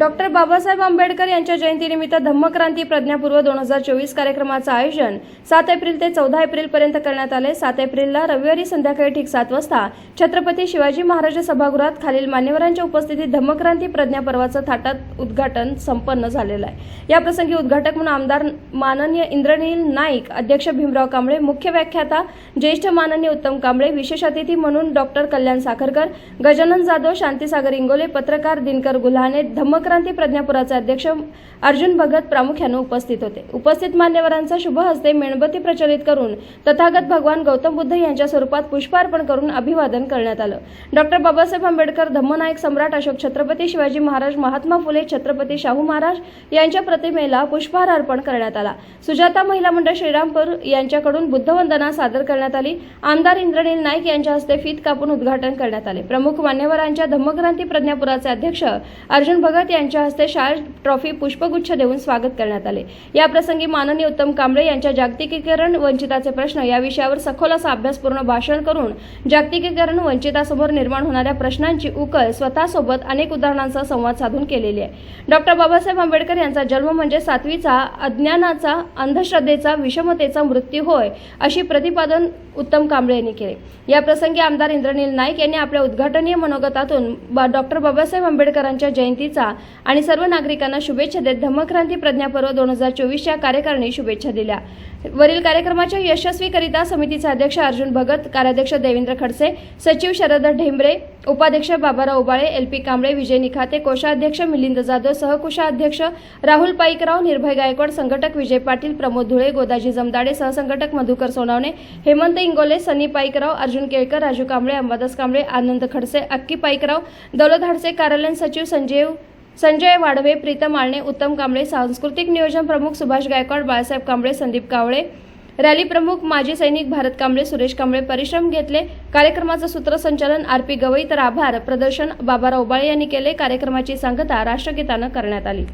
Doctor Babasaheb Ambedkar यांच्या जयंतीनिमित्त धम्मक्रांती प्रज्ञापूर्व दोन हजार चोवीस कार्यक्रमाचं आयोजन सात एप्रिल ते चौदा एप्रिल पर्यंत करण्यात आले सात एप्रिलला रविवारी संध्याकाळी ठीक सात वाजता छत्रपती शिवाजी महाराज सभागृहात खालील मान्यवरांच्या उपस्थितीत धम्मक्रांती प्रज्ञापर्वाचं थाटात उद्घाटन संपन्न झालेलं आहे. याप्रसंगी उद्घाटक म्हणून आमदार माननीय इंद्रनील नाईक अध्यक्ष भीमराव कांबळे मुख्य व्याख्याता ज्येष्ठ माननीय उत्तम कांबळे विशेष अतिथी म्हणून डॉक्टर कल्याण साखरकर गजानन जाधव शांतीसागर इंगोले पत्रकार दिनकर गुल्हाने धम्मक्रांती प्रज्ञापुराचे अध्यक्ष अर्जुन भगत प्रामुख्याने उपस्थित होते. उपस्थित मान्यवरांचा शुभ हस्ते मेणबत्ती प्रचलित करून तथागत भगवान गौतम बुद्ध यांच्या स्वरूपात पुष्पार्पण करून अभिवादन करण्यात आलं. डॉक्टर बाबासाहेब आंबेडकर धम्मनायक सम्राट अशोक छत्रपती शिवाजी महाराज महात्मा फुले छत्रपती शाहू महाराज यांच्या प्रतिमेला पुष्पहार अर्पण करण्यात आला. सुजाता महिला मंडळ श्रीरामपूर यांच्याकडून बुद्धवंदना सादर करण्यात आली. आमदार इंद्रनील नाईक यांच्या हस्ते फीत कापून उद्घाटन करण्यात आले. प्रमुख मान्यवरांच्या धम्मक्रांती प्रज्ञापुराचे अध्यक्ष अर्जुन भगत यांच्या हस्ते शाळ ट्रॉफी पुष्पगुच्छ देऊन स्वागत करण्यात आले. याप्रसंगी माननीय उत्तम कांबळे यांच्या जागतिकीकरण वंचिताचे प्रश्न या विषयावर सखोल असा अभ्यासपूर्ण भाषण करून जागतिकीकरण वंचितासमोर निर्माण होणाऱ्या प्रश्नांची उकल स्वतःसोबत अनेक उदाहरणांचा संवाद साधून केलेली आहे. डॉक्टर बाबासाहेब आंबेडकर यांचा जन्म म्हणजे सातवीचा अज्ञानाचा अंधश्रद्धेचा विषमतेचा मृत्यू होय अशी प्रतिपादन उत्तम कांबळे यांनी केले. या प्रसंगी आमदार इंद्रनील नाईक यांनी आपल्या उद्घाटनीय मनोगतातून बा- डॉक्टर बाबासाहेब आंबेडकरांच्या जयंतीचा आणि सर्व नागरिकांना शुभेच्छा देत धम्मक्रांती प्रज्ञापर्व दोन हजार चोवीसच्या कार्यकारिणी शुभेच्छा दिल्या. वरील कार्यक्रमाच्या यशस्वीकरिता समितीचे अध्यक्ष अर्जुन भगत कार्याध्यक्ष देवेंद्र खडसे सचिव शरद ढेंबरे उपाध्यक्ष बाबाराव उबाळे एल पी कांबळे विजय निखाते कोषाध्यक्ष मिलिंद जाधव सहकोषाध्यक्ष राहुल पाईकराव निर्भय गायकवाड संघटक विजय पाटील प्रमोद धुळे गोदाजी जमदाडे सहसंघटक मधुकर सोनावणे हेमंत इंगोले सनी पाईकराव अर्जुन केळकर राजू कांबळे अंबादास कांबळे आनंद खडसे अक्की पाईकराव दौलत हाडसे कार्यालयीन सचिव संजीव संजय वाडवे प्रीतम आळणे उत्तम कांबळे सांस्कृतिक नियोजन प्रमुख सुभाष गायकवाड बाळासाहेब कांबळे संदीप कावळे रॅली प्रमुख माजी सैनिक भारत कांबळे सुरेश कांबळे परिश्रम घेतले. कार्यक्रमाचं सूत्रसंचालन आर पी गवई तर आभार. प्रदर्शन बाबाराव उबाळे यांनी केले. कार्यक्रमाची सांगता राष्ट्रगीतानं करण्यात आली.